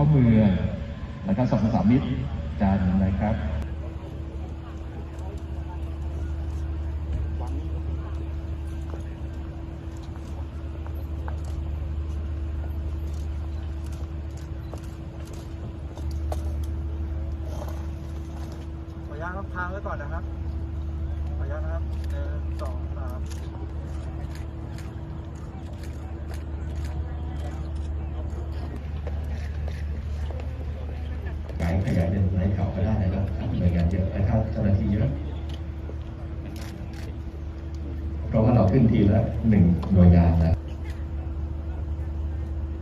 ข้าเมือนะครับสองสามมิตรกันนะครับขออนุญาตรับทางไว้ก่อนนะครับขออนุญาตนะครับหนึ่งสองสาม ขายายเป็นไร้เขาก็ได้นะครับหน่วยงานเยอะนะครับเจ้าหน้าที่เยอะเพราะว่าเราขึ้นทีละหนึ่งหน่วยงานนะ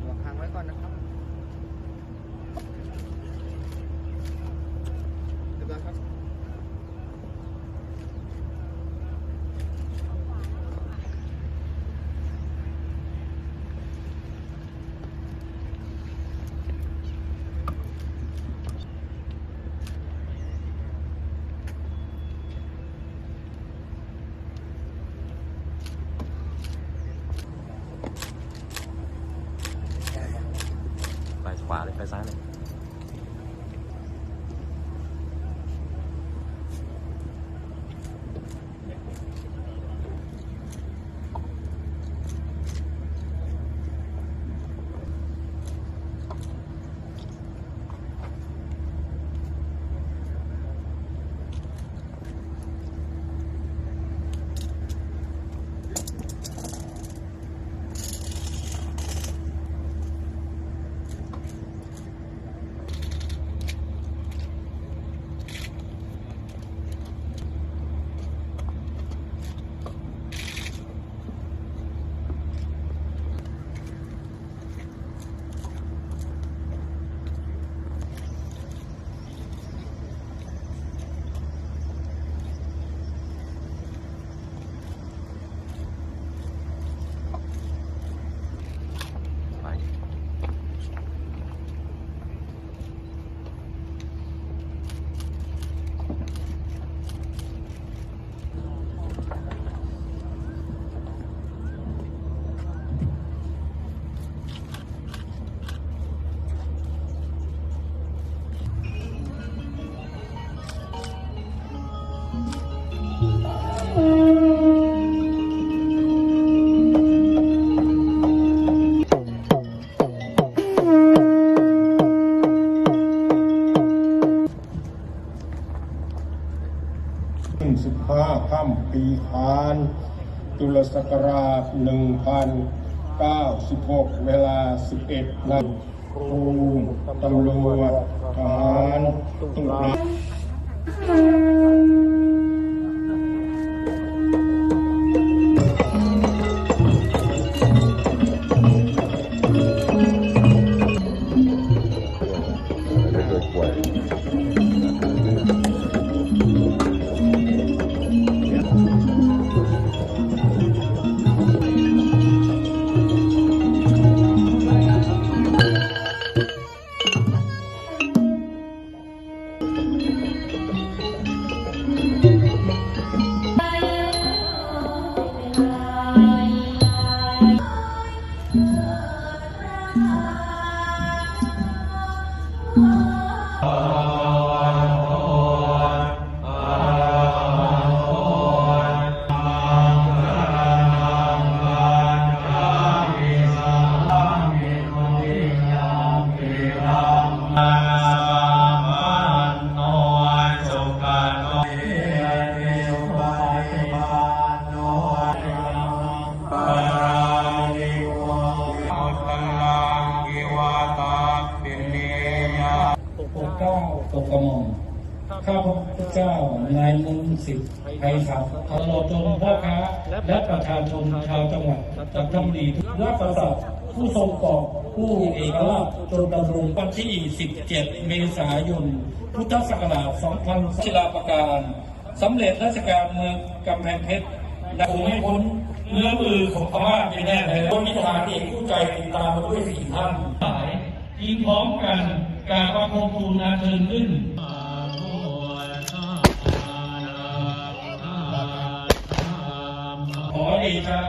วางทางไว้ก่อนนะครับเรียบร้อยครับ ไปขวาเลยไปซ้ายเลย 15ค่ำปีคานตุลศักราช1096 เวลา 11นาครูตำรวจทหารตุลา ป กกกระหม่อมข้าพเจ้านายมนต์สิทธิ์ไพศาลตลอดจนพ่อค้า และประชาชนชาวจังหวัดจันทบุรีและประสาทผู้ทรงกอบผู้เอกราชจนดำรงวันที่ 17 เมษายน พุทธศักราช2000ศิลาประการสำเร็จราชการเมืองกำแพงเพชรและคงไม่พ้นเนื้อมือของพม่าไปแน่เลยวันนี้ทารเอกผู้ใจติดตามมาด้วยสี่ท่าน ยยิงพร้อมกันกาบบังคมทูลนาเชิญขึ้นขอเดชะ